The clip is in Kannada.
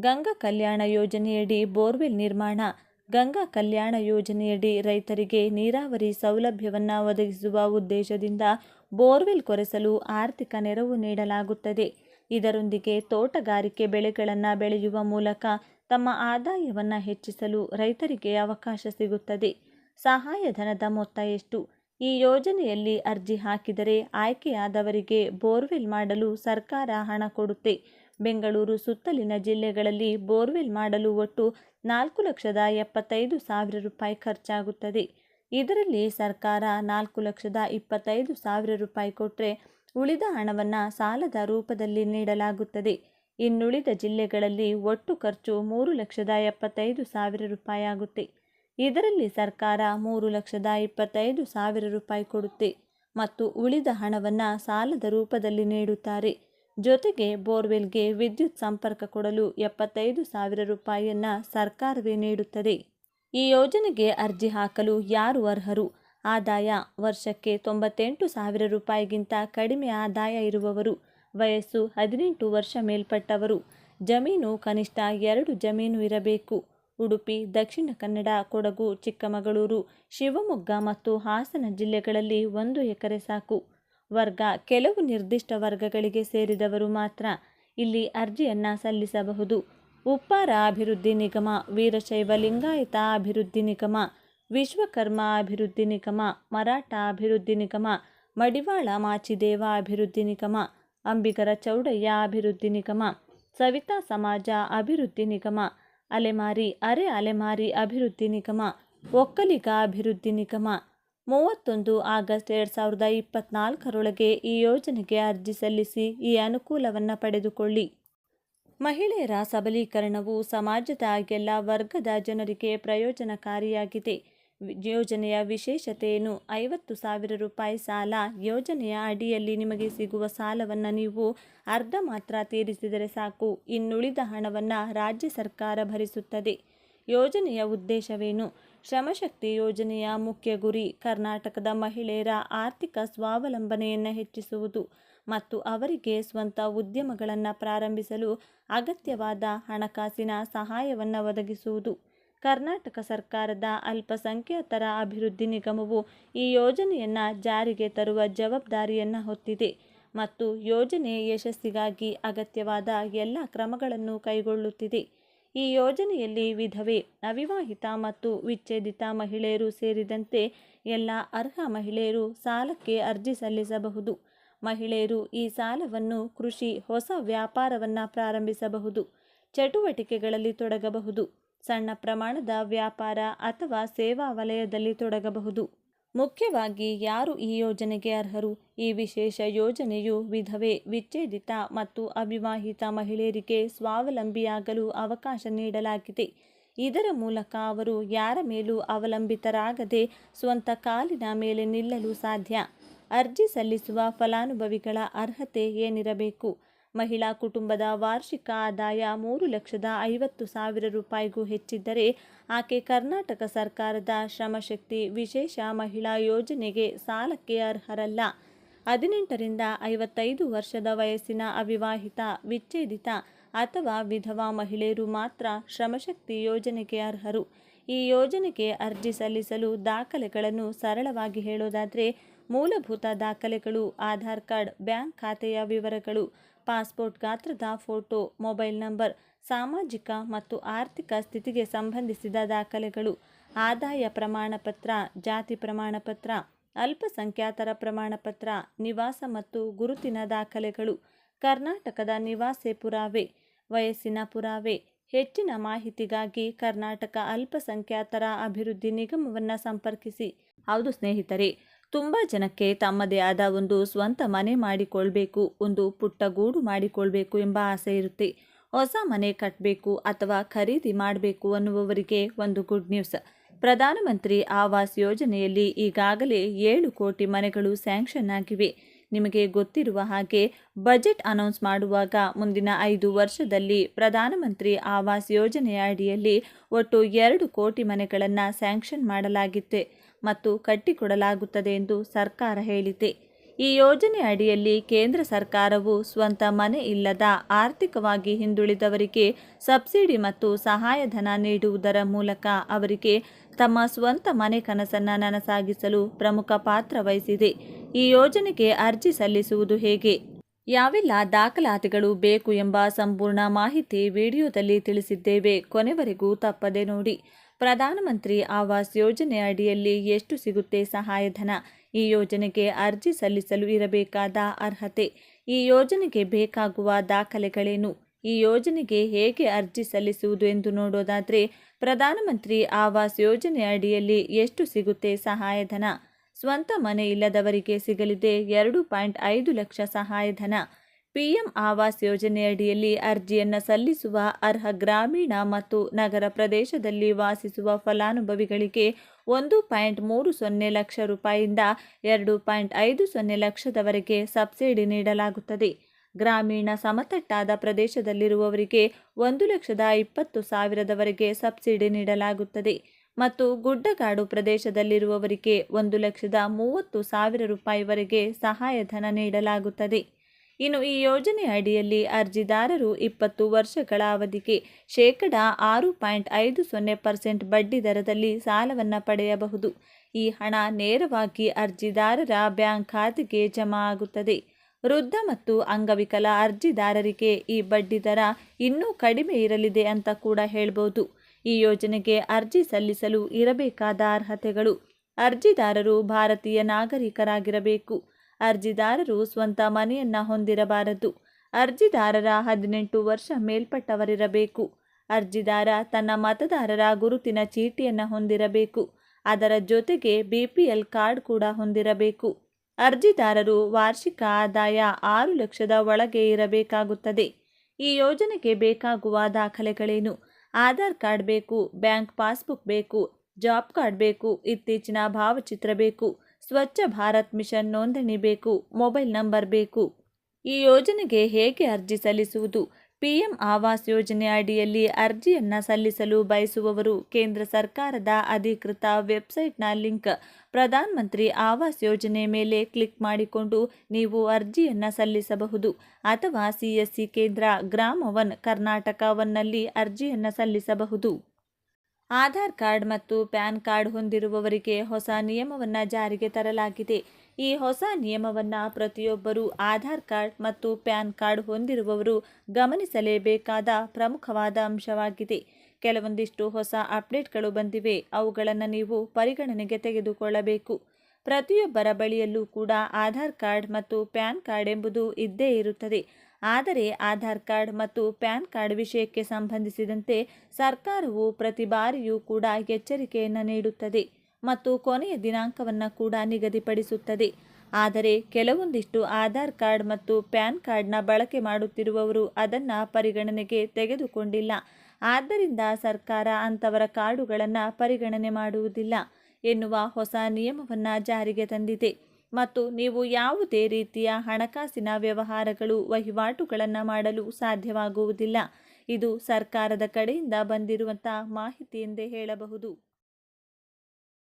ಗಂಗಾ ಕಲ್ಯಾಣ ಯೋಜನೆಯಡಿ ಬೋರ್ವೆಲ್ ನಿರ್ಮಾಣ. ಗಂಗಾ ಕಲ್ಯಾಣ ಯೋಜನೆಯಡಿ ರೈತರಿಗೆ ನೀರಾವರಿ ಸೌಲಭ್ಯವನ್ನು ಒದಗಿಸುವ ಉದ್ದೇಶದಿಂದ ಬೋರ್ವೆಲ್ ಕೊರೆಸಲು ಆರ್ಥಿಕ ನೆರವು ನೀಡಲಾಗುತ್ತದೆ. ಇದರೊಂದಿಗೆ ತೋಟಗಾರಿಕೆ ಬೆಳೆಗಳನ್ನು ಬೆಳೆಯುವ ಮೂಲಕ ತಮ್ಮ ಆದಾಯವನ್ನು ಹೆಚ್ಚಿಸಲು ರೈತರಿಗೆ ಅವಕಾಶ ಸಿಗುತ್ತದೆ. ಸಹಾಯಧನದ ಮೊತ್ತ ಎಷ್ಟು? ಈ ಯೋಜನೆಯಲ್ಲಿ ಅರ್ಜಿ ಹಾಕಿದರೆ ಆಯ್ಕೆಯಾದವರಿಗೆ ಬೋರ್ವೆಲ್ ಮಾಡಲು ಸರ್ಕಾರ ಹಣ ಕೊಡುತ್ತೆ. ಬೆಂಗಳೂರು ಸುತ್ತಲಿನ ಜಿಲ್ಲೆಗಳಲ್ಲಿ ಬೋರ್ವೆಲ್ ಮಾಡಲು ಒಟ್ಟು ನಾಲ್ಕು ಲಕ್ಷದ ಎಪ್ಪತ್ತೈದು ಸಾವಿರ ರೂಪಾಯಿ ಖರ್ಚಾಗುತ್ತದೆ. ಇದರಲ್ಲಿ ಸರ್ಕಾರ ನಾಲ್ಕು ಲಕ್ಷದ ಇಪ್ಪತ್ತೈದು ಸಾವಿರ ರೂಪಾಯಿ ಕೊಟ್ಟರೆ ಉಳಿದ ಹಣವನ್ನು ಸಾಲದ ರೂಪದಲ್ಲಿ ನೀಡಲಾಗುತ್ತದೆ. ಇನ್ನುಳಿದ ಜಿಲ್ಲೆಗಳಲ್ಲಿ ಒಟ್ಟು ಖರ್ಚು ಮೂರು ಲಕ್ಷದ ಎಪ್ಪತ್ತೈದು ಸಾವಿರ ರೂಪಾಯಿ ಆಗುತ್ತೆ. ಇದರಲ್ಲಿ ಸರ್ಕಾರ ಮೂರು ಲಕ್ಷದ ಇಪ್ಪತ್ತೈದು ಸಾವಿರ ರೂಪಾಯಿ ಕೊಡುತ್ತೆ ಮತ್ತು ಉಳಿದ ಹಣವನ್ನು ಸಾಲದ ರೂಪದಲ್ಲಿ ನೀಡುತ್ತಾರೆ. ಜೊತೆಗೆ ಬೋರ್ವೆಲ್ಗೆ ವಿದ್ಯುತ್ ಸಂಪರ್ಕ ಕೊಡಲು ಎಪ್ಪತ್ತೈದು ಸಾವಿರ ರೂಪಾಯಿಯನ್ನು ಸರ್ಕಾರವೇ ನೀಡುತ್ತದೆ. ಈ ಯೋಜನೆಗೆ ಅರ್ಜಿ ಹಾಕಲು ಯಾರು ಅರ್ಹರು? ಆದಾಯ ವರ್ಷಕ್ಕೆ ತೊಂಬತ್ತೆಂಟು ಸಾವಿರ ರೂಪಾಯಿಗಿಂತ ಕಡಿಮೆ ಆದಾಯ ಇರುವವರು, ವಯಸ್ಸು ಹದಿನೆಂಟು ವರ್ಷ ಮೇಲ್ಪಟ್ಟವರು, ಜಮೀನು ಕನಿಷ್ಠ ಎರಡು ಜಮೀನು ಇರಬೇಕು. ಉಡುಪಿ, ದಕ್ಷಿಣ ಕನ್ನಡ, ಕೊಡಗು, ಚಿಕ್ಕಮಗಳೂರು, ಶಿವಮೊಗ್ಗ ಮತ್ತು ಹಾಸನ ಜಿಲ್ಲೆಗಳಲ್ಲಿ ಒಂದು ಎಕರೆ ಸಾಕು. ವರ್ಗ ಕೆಲವು ನಿರ್ದಿಷ್ಟ ವರ್ಗಗಳಿಗೆ ಸೇರಿದವರು ಮಾತ್ರ ಇಲ್ಲಿ ಅರ್ಜಿಯನ್ನು ಸಲ್ಲಿಸಬಹುದು. ಉಪ್ಪಾರ ಅಭಿವೃದ್ಧಿ ನಿಗಮ, ವೀರಶೈವ ಲಿಂಗಾಯತ ಅಭಿವೃದ್ಧಿ ನಿಗಮ, ವಿಶ್ವಕರ್ಮ ಅಭಿವೃದ್ಧಿ ನಿಗಮ, ಮರಾಠ ಅಭಿವೃದ್ಧಿ ನಿಗಮ, ಮಡಿವಾಳ ಮಾಚಿದೇವ ಅಭಿವೃದ್ಧಿ ನಿಗಮ, ಅಂಬಿಗರ ಚೌಡಯ್ಯ ಅಭಿವೃದ್ಧಿ ನಿಗಮ, ಸವಿತಾ ಸಮಾಜ ಅಭಿವೃದ್ಧಿ ನಿಗಮ, ಅಲೆಮಾರಿ ಅರೆ ಅಲೆಮಾರಿ ಅಭಿವೃದ್ಧಿ ನಿಗಮ, ಒಕ್ಕಲಿಗ ಅಭಿವೃದ್ಧಿ ನಿಗಮ ಮೂವತ್ತೊಂದು ಆಗಸ್ಟ್ ಎರಡು ಸಾವಿರದ ಇಪ್ಪತ್ನಾಲ್ಕರೊಳಗೆ ಈ ಯೋಜನೆಗೆ ಅರ್ಜಿ ಸಲ್ಲಿಸಿ ಈ ಅನುಕೂಲವನ್ನು ಪಡೆದುಕೊಳ್ಳಿ. ಮಹಿಳೆಯರ ಸಬಲೀಕರಣವು ಸಮಾಜದ ಎಲ್ಲ ವರ್ಗದ ಜನರಿಗೆ ಪ್ರಯೋಜನಕಾರಿಯಾಗಿದೆ. ಯೋಜನೆಯ ವಿಶೇಷತೆಯನ್ನು ಐವತ್ತು ಸಾವಿರ ರೂಪಾಯಿ ಸಾಲ ಯೋಜನೆಯ ಅಡಿಯಲ್ಲಿ ನಿಮಗೆ ಸಿಗುವ ಸಾಲವನ್ನು ನೀವು ಅರ್ಧ ಮಾತ್ರ ತೀರಿಸಿದರೆ ಸಾಕು. ಇನ್ನುಳಿದ ಹಣವನ್ನು ರಾಜ್ಯ ಸರ್ಕಾರ ಭರಿಸುತ್ತದೆ. ಯೋಜನೆಯ ಉದ್ದೇಶವೇನು? ಶ್ರಮಶಕ್ತಿ ಯೋಜನೆಯ ಮುಖ್ಯ ಗುರಿ ಕರ್ನಾಟಕದ ಮಹಿಳೆಯರ ಆರ್ಥಿಕ ಸ್ವಾವಲಂಬನೆಯನ್ನು ಹೆಚ್ಚಿಸುವುದು ಮತ್ತು ಅವರಿಗೆ ಸ್ವಂತ ಉದ್ಯಮಗಳನ್ನು ಪ್ರಾರಂಭಿಸಲು ಅಗತ್ಯವಾದ ಹಣಕಾಸಿನ ಸಹಾಯವನ್ನು ಒದಗಿಸುವುದು. ಕರ್ನಾಟಕ ಸರ್ಕಾರದ ಅಲ್ಪಸಂಖ್ಯಾತರ ಅಭಿವೃದ್ಧಿ ನಿಗಮವು ಈ ಯೋಜನೆಯನ್ನು ಜಾರಿಗೆ ತರುವ ಜವಾಬ್ದಾರಿಯನ್ನು ಹೊತ್ತಿದೆ ಮತ್ತು ಯೋಜನೆ ಯಶಸ್ಸಿಗಾಗಿ ಅಗತ್ಯವಾದ ಎಲ್ಲ ಕ್ರಮಗಳನ್ನು ಕೈಗೊಳ್ಳುತ್ತಿದೆ. ಈ ಯೋಜನೆಯಲ್ಲಿ ವಿಧವೆ, ಅವಿವಾಹಿತ ಮತ್ತು ವಿಚ್ಛೇದಿತ ಮಹಿಳೆಯರು ಸೇರಿದಂತೆ ಎಲ್ಲ ಅರ್ಹ ಮಹಿಳೆಯರು ಸಾಲಕ್ಕೆ ಅರ್ಜಿ ಸಲ್ಲಿಸಬಹುದು. ಮಹಿಳೆಯರು ಈ ಸಾಲವನ್ನು ಕೃಷಿ, ಹೊಸ ವ್ಯಾಪಾರವನ್ನು ಪ್ರಾರಂಭಿಸಬಹುದು, ಚಟುವಟಿಕೆಗಳಲ್ಲಿ ತೊಡಗಬಹುದು, ಸಣ್ಣ ಪ್ರಮಾಣದ ವ್ಯಾಪಾರ ಅಥವಾ ಸೇವಾ ವಲಯದಲ್ಲಿ ತೊಡಗಬಹುದು. ಮುಖ್ಯವಾಗಿ ಯಾರು ಈ ಯೋಜನೆಗೆ ಅರ್ಹರು? ಈ ವಿಶೇಷ ಯೋಜನೆಯು ವಿಧವೆ, ವಿಚ್ಛೇದಿತ ಮತ್ತು ಅವಿವಾಹಿತ ಮಹಿಳೆಯರಿಗೆ ಸ್ವಾವಲಂಬಿಯಾಗಲು ಅವಕಾಶ ನೀಡಲಾಗಿದೆ. ಇದರ ಮೂಲಕ ಅವರು ಯಾರ ಮೇಲೂ ಅವಲಂಬಿತರಾಗದೆ ಸ್ವಂತ ಕಾಲಿನ ಮೇಲೆ ನಿಲ್ಲಲು ಸಾಧ್ಯ. ಅರ್ಜಿ ಸಲ್ಲಿಸುವ ಫಲಾನುಭವಿಗಳ ಅರ್ಹತೆ ಏನಿರಬೇಕು? ಮಹಿಳಾ ಕುಟುಂಬದ ವಾರ್ಷಿಕ ಆದಾಯ ಮೂರು ಲಕ್ಷದ ಐವತ್ತು ಸಾವಿರ ರೂಪಾಯಿಗೂ ಹೆಚ್ಚಿದ್ದರೆ ಆಕೆ ಕರ್ನಾಟಕ ಸರ್ಕಾರದ ಶ್ರಮಶಕ್ತಿ ವಿಶೇಷ ಮಹಿಳಾ ಯೋಜನೆಗೆ ಸಾಲಕ್ಕೆ ಅರ್ಹರಲ್ಲ. ಹದಿನೆಂಟರಿಂದ ಐವತ್ತೈದು ವರ್ಷದ ವಯಸ್ಸಿನ ಅವಿವಾಹಿತ, ವಿಚ್ಛೇದಿತ ಅಥವಾ ವಿಧವಾ ಮಹಿಳೆಯರು ಮಾತ್ರ ಶ್ರಮಶಕ್ತಿ ಯೋಜನೆಗೆ ಅರ್ಹರು. ಈ ಯೋಜನೆಗೆ ಅರ್ಜಿ ಸಲ್ಲಿಸಲು ದಾಖಲೆಗಳನ್ನು ಸರಳವಾಗಿ ಹೇಳೋದಾದರೆ, ಮೂಲಭೂತ ದಾಖಲೆಗಳು, ಆಧಾರ್ ಕಾರ್ಡ್, ಬ್ಯಾಂಕ್ ಖಾತೆಯ ವಿವರಗಳು ಪಾಸ್ಪೋರ್ಟ್ ಗಾತ್ರದ ಫೋಟೋ, ಮೊಬೈಲ್ ನಂಬರ್, ಸಾಮಾಜಿಕ ಮತ್ತು ಆರ್ಥಿಕ ಸ್ಥಿತಿಗೆ ಸಂಬಂಧಿಸಿದ ದಾಖಲೆಗಳು, ಆದಾಯ ಪ್ರಮಾಣಪತ್ರ, ಜಾತಿ ಪ್ರಮಾಣಪತ್ರ, ಅಲ್ಪಸಂಖ್ಯಾತರ ಪ್ರಮಾಣಪತ್ರ, ನಿವಾಸ ಮತ್ತು ಗುರುತಿನ ದಾಖಲೆಗಳು, ಕರ್ನಾಟಕದ ನಿವಾಸೆ ಪುರಾವೆ, ವಯಸ್ಸಿನ ಪುರಾವೆ, ಹೆಚ್ಚಿನ ಮಾಹಿತಿಗಾಗಿ ಕರ್ನಾಟಕ ಅಲ್ಪಸಂಖ್ಯಾತರ ಅಭಿವೃದ್ಧಿ ನಿಗಮವನ್ನು ಸಂಪರ್ಕಿಸಿ. ಹೌದು ಸ್ನೇಹಿತರೆ ತುಂಬ ಜನಕ್ಕೆ ತಮ್ಮದೇ ಆದ ಒಂದು ಸ್ವಂತ ಮನೆ ಮಾಡಿಕೊಳ್ಬೇಕು, ಒಂದು ಪುಟ್ಟ ಗೂಡು ಮಾಡಿಕೊಳ್ಬೇಕು ಎಂಬ ಆಸೆ ಇರುತ್ತೆ. ಹೊಸ ಮನೆ ಕಟ್ಟಬೇಕು ಅಥವಾ ಖರೀದಿ ಮಾಡಬೇಕು ಅನ್ನುವವರಿಗೆ ಒಂದು ಗುಡ್ ನ್ಯೂಸ್ ಪ್ರಧಾನಮಂತ್ರಿ ಆವಾಸ್ ಯೋಜನೆಯಲ್ಲಿ ಈಗಾಗಲೇ ಏಳು ಕೋಟಿ ಮನೆಗಳು ಸ್ಯಾಂಕ್ಷನ್ ಆಗಿವೆ. ನಿಮಗೆ ಗೊತ್ತಿರುವ ಹಾಗೆ ಬಜೆಟ್ ಅನೌನ್ಸ್ ಮಾಡುವಾಗ ಮುಂದಿನ ಐದು ವರ್ಷದಲ್ಲಿ ಪ್ರಧಾನಮಂತ್ರಿ ಆವಾಸ್ ಯೋಜನೆಯ ಅಡಿಯಲ್ಲಿ ಒಟ್ಟು ಎರಡು ಕೋಟಿ ಮನೆಗಳನ್ನು ಸ್ಯಾಂಕ್ಷನ್ ಮಾಡಲಾಗಿತ್ತೆ ಮತ್ತು ಕಟ್ಟಿಕೊಡಲಾಗುತ್ತದೆ ಎಂದು ಸರ್ಕಾರ ಹೇಳಿದೆ. ಈ ಯೋಜನೆ ಅಡಿಯಲ್ಲಿ ಕೇಂದ್ರ ಸರ್ಕಾರವು ಸ್ವಂತ ಮನೆ ಇಲ್ಲದ ಆರ್ಥಿಕವಾಗಿ ಹಿಂದುಳಿದವರಿಗೆ ಸಬ್ಸಿಡಿ ಮತ್ತು ಸಹಾಯಧನ ನೀಡುವುದರ ಮೂಲಕ ಅವರಿಗೆ ತಮ್ಮ ಸ್ವಂತ ಮನೆ ಕನಸನ್ನು ನನಸಾಗಿಸಲು ಪ್ರಮುಖ ಪಾತ್ರ ವಹಿಸಿದೆ. ಈ ಯೋಜನೆಗೆ ಅರ್ಜಿ ಸಲ್ಲಿಸುವುದು ಹೇಗೆ? ಯಾವೆಲ್ಲ ದಾಖಲಾತಿಗಳು ಬೇಕು ಎಂಬ ಸಂಪೂರ್ಣ ಮಾಹಿತಿ ವಿಡಿಯೋದಲ್ಲಿ ತಿಳಿಸಿದ್ದೇವೆ. ಕೊನೆವರೆಗೂ ತಪ್ಪದೆ ನೋಡಿ. ಪ್ರಧಾನಮಂತ್ರಿ ಆವಾಸ್ ಯೋಜನೆ ಅಡಿಯಲ್ಲಿ ಎಷ್ಟು ಸಿಗುತ್ತೆ ಸಹಾಯಧನ? ಈ ಯೋಜನೆಗೆ ಅರ್ಜಿ ಸಲ್ಲಿಸಲು ಇರಬೇಕಾದ ಅರ್ಹತೆ. ಈ ಯೋಜನೆಗೆ ಬೇಕಾಗುವ ದಾಖಲೆಗಳೇನು? ಈ ಯೋಜನೆಗೆ ಹೇಗೆ ಅರ್ಜಿ ಸಲ್ಲಿಸುವುದು ಎಂದು ನೋಡೋದಾದರೆ, ಪ್ರಧಾನಮಂತ್ರಿ ಆವಾಸ್ ಯೋಜನೆ ಅಡಿಯಲ್ಲಿ ಎಷ್ಟು ಸಿಗುತ್ತೆ ಸಹಾಯಧನ? ಸ್ವಂತ ಮನೆ ಇಲ್ಲದವರಿಗೆ ಸಿಗಲಿದೆ ಎರಡು ಪಾಯಿಂಟ್ ಐದು ಲಕ್ಷ ಸಹಾಯಧನ. ಪಿಎಂ ಆವಾಸ್ ಯೋಜನೆಯಡಿಯಲ್ಲಿ ಅರ್ಜಿಯನ್ನು ಸಲ್ಲಿಸುವ ಅರ್ಹ ಗ್ರಾಮೀಣ ಮತ್ತು ನಗರ ಪ್ರದೇಶದಲ್ಲಿ ವಾಸಿಸುವ ಫಲಾನುಭವಿಗಳಿಗೆ ಒಂದು ಪಾಯಿಂಟ್ ಮೂರು ಸೊನ್ನೆ ಲಕ್ಷ ರೂಪಾಯಿಯಿಂದ ಎರಡು ಪಾಯಿಂಟ್ ಐದು ಸೊನ್ನೆ ಲಕ್ಷದವರೆಗೆ ಸಬ್ಸಿಡಿ ನೀಡಲಾಗುತ್ತದೆ. ಗ್ರಾಮೀಣ ಸಮತಟ್ಟಾದ ಪ್ರದೇಶದಲ್ಲಿರುವವರಿಗೆ ಒಂದು ಲಕ್ಷದ ಇಪ್ಪತ್ತು ಸಾವಿರದವರೆಗೆ ಸಬ್ಸಿಡಿ ನೀಡಲಾಗುತ್ತದೆ ಮತ್ತು ಗುಡ್ಡಗಾಡು ಪ್ರದೇಶದಲ್ಲಿರುವವರಿಗೆ ಒಂದು ಲಕ್ಷದ ಮೂವತ್ತು ಸಾವಿರ ರೂಪಾಯಿವರೆಗೆ ಸಹಾಯಧನ ನೀಡಲಾಗುತ್ತದೆ. ಇನ್ನು ಈ ಯೋಜನೆ ಅಡಿಯಲ್ಲಿ ಅರ್ಜಿದಾರರು ಇಪ್ಪತ್ತು ವರ್ಷಗಳ ಅವಧಿಗೆ ಶೇಕಡ ಆರು ಪಾಯಿಂಟ್ ಐದು ಸೊನ್ನೆ ಪರ್ಸೆಂಟ್ ಬಡ್ಡಿ ದರದಲ್ಲಿ ಸಾಲವನ್ನು ಪಡೆಯಬಹುದು. ಈ ಹಣ ನೇರವಾಗಿ ಅರ್ಜಿದಾರರ ಬ್ಯಾಂಕ್ ಖಾತೆಗೆ ಜಮಾ ಆಗುತ್ತದೆ. ವೃದ್ಧ ಮತ್ತು ಅಂಗವಿಕಲ ಅರ್ಜಿದಾರರಿಗೆ ಈ ಬಡ್ಡಿ ದರ ಇನ್ನೂ ಕಡಿಮೆ ಇರಲಿದೆ ಅಂತ ಕೂಡ ಹೇಳಬಹುದು ಈ ಯೋಜನೆಗೆ ಅರ್ಜಿ ಸಲ್ಲಿಸಲು ಇರಬೇಕಾದ ಅರ್ಹತೆಗಳು. ಅರ್ಜಿದಾರರು ಭಾರತೀಯ ನಾಗರಿಕರಾಗಿರಬೇಕು. ಅರ್ಜಿದಾರರು ಸ್ವಂತ ಮನೆಯನ್ನ ಹೊಂದಿರಬಾರದು. ಅರ್ಜಿದಾರರ ಹದಿನೆಂಟು ವರ್ಷ ಮೇಲ್ಪಟ್ಟವರಿರಬೇಕು. ಅರ್ಜಿದಾರ ತನ್ನ ಮತದಾರರ ಗುರುತಿನ ಚೀಟಿಯನ್ನು ಹೊಂದಿರಬೇಕು. ಅದರ ಜೊತೆಗೆ ಬಿ ಪಿ ಎಲ್ ಕಾರ್ಡ್ ಕೂಡ ಹೊಂದಿರಬೇಕು. ಅರ್ಜಿದಾರರು ವಾರ್ಷಿಕ ಆದಾಯ ಆರು ಲಕ್ಷದ ಒಳಗೆ ಇರಬೇಕಾಗುತ್ತದೆ. ಈ ಯೋಜನೆಗೆ ಬೇಕಾಗುವ ದಾಖಲೆಗಳೇನು? ಆಧಾರ್ ಕಾರ್ಡ್ ಬೇಕು, ಬ್ಯಾಂಕ್ ಪಾಸ್ಬುಕ್ ಬೇಕು, ಜಾಬ್ ಕಾರ್ಡ್ ಬೇಕು, ಇತ್ತೀಚಿನ ಭಾವಚಿತ್ರ ಬೇಕು. ಸ್ವಚ್ಛ ಭಾರತ್ ಮಿಷನ್ ನೋಂದಣಿ ಬೇಕು, ಮೊಬೈಲ್ ನಂಬರ್ ಬೇಕು. ಈ ಯೋಜನೆಗೆ ಹೇಗೆ ಅರ್ಜಿ ಸಲ್ಲಿಸುವುದು? ಪಿಎಂ ಆವಾಸ್ ಯೋಜನೆ ಅಡಿಯಲ್ಲಿ ಅರ್ಜಿಯನ್ನು ಸಲ್ಲಿಸಲು ಬಯಸುವವರು ಕೇಂದ್ರ ಸರ್ಕಾರದ ಅಧಿಕೃತ ವೆಬ್ಸೈಟ್ನ ಲಿಂಕ್ ಪ್ರಧಾನ ಮಂತ್ರಿ ಆವಾಸ್ ಯೋಜನೆ ಮೇಲೆ ಕ್ಲಿಕ್ ಮಾಡಿಕೊಂಡು ನೀವು ಅರ್ಜಿಯನ್ನು ಸಲ್ಲಿಸಬಹುದು. ಅಥವಾ ಸಿಎಸ್ಸಿ ಕೇಂದ್ರ ಗ್ರಾಮ ಒನ್ ಕರ್ನಾಟಕ ಒನ್ನಲ್ಲಿ ಅರ್ಜಿಯನ್ನು ಸಲ್ಲಿಸಬಹುದು. ಆಧಾರ್ ಕಾರ್ಡ್ ಮತ್ತು ಪ್ಯಾನ್ ಕಾರ್ಡ್ ಹೊಂದಿರುವವರಿಗೆ ಹೊಸ ನಿಯಮವನ್ನು ಜಾರಿಗೆ ತರಲಾಗಿದೆ. ಈ ಹೊಸ ನಿಯಮವನ್ನು ಪ್ರತಿಯೊಬ್ಬರೂ ಆಧಾರ್ ಕಾರ್ಡ್ ಮತ್ತು ಪ್ಯಾನ್ ಕಾರ್ಡ್ ಹೊಂದಿರುವವರು ಗಮನಿಸಲೇಬೇಕಾದ ಪ್ರಮುಖವಾದ ಅಂಶವಾಗಿದೆ. ಕೆಲವೊಂದಿಷ್ಟು ಹೊಸ ಅಪ್ಡೇಟ್ಗಳು ಬಂದಿವೆ. ಅವುಗಳನ್ನು ನೀವು ಪರಿಗಣನೆಗೆ ತೆಗೆದುಕೊಳ್ಳಬೇಕು. ಪ್ರತಿಯೊಬ್ಬರ ಬಳಿಯಲ್ಲೂ ಕೂಡ ಆಧಾರ್ ಕಾರ್ಡ್ ಮತ್ತು ಪ್ಯಾನ್ ಕಾರ್ಡ್ ಎಂಬುದು ಇದ್ದೇ ಇರುತ್ತದೆ. ಆದರೆ ಆಧಾರ್ ಕಾರ್ಡ್ ಮತ್ತು ಪ್ಯಾನ್ ಕಾರ್ಡ್ ವಿಷಯಕ್ಕೆ ಸಂಬಂಧಿಸಿದಂತೆ ಸರ್ಕಾರವು ಪ್ರತಿ ಬಾರಿಯೂ ಕೂಡ ಎಚ್ಚರಿಕೆಯನ್ನು ನೀಡುತ್ತದೆ ಮತ್ತು ಕೊನೆಯ ದಿನಾಂಕವನ್ನು ಕೂಡ ನಿಗದಿಪಡಿಸುತ್ತದೆ. ಆದರೆ ಕೆಲವೊಂದಿಷ್ಟು ಆಧಾರ್ ಕಾರ್ಡ್ ಮತ್ತು ಪ್ಯಾನ್ ಕಾರ್ಡ್ನ ಬಳಕೆ ಮಾಡುತ್ತಿರುವವರು ಅದನ್ನು ಪರಿಗಣನೆಗೆ ತೆಗೆದುಕೊಂಡಿಲ್ಲ. ಆದ್ದರಿಂದ ಸರ್ಕಾರ ಅಂಥವರ ಕಾರ್ಡುಗಳನ್ನು ಪರಿಗಣನೆ ಮಾಡುವುದಿಲ್ಲ ಎನ್ನುವ ಹೊಸ ನಿಯಮವನ್ನು ಜಾರಿಗೆ ತಂದಿದೆ. ಮತ್ತು ನೀವು ಯಾವುದೇ ರೀತಿಯ ಹಣಕಾಸಿನ ವ್ಯವಹಾರಗಳು, ವಹಿವಾಟುಗಳನ್ನು ಮಾಡಲು ಸಾಧ್ಯವಾಗುವುದಿಲ್ಲ. ಇದು ಸರ್ಕಾರದ ಕಡೆಯಿಂದ ಬಂದಿರುವಂಥ ಮಾಹಿತಿ ಎಂದೇ ಹೇಳಬಹುದು.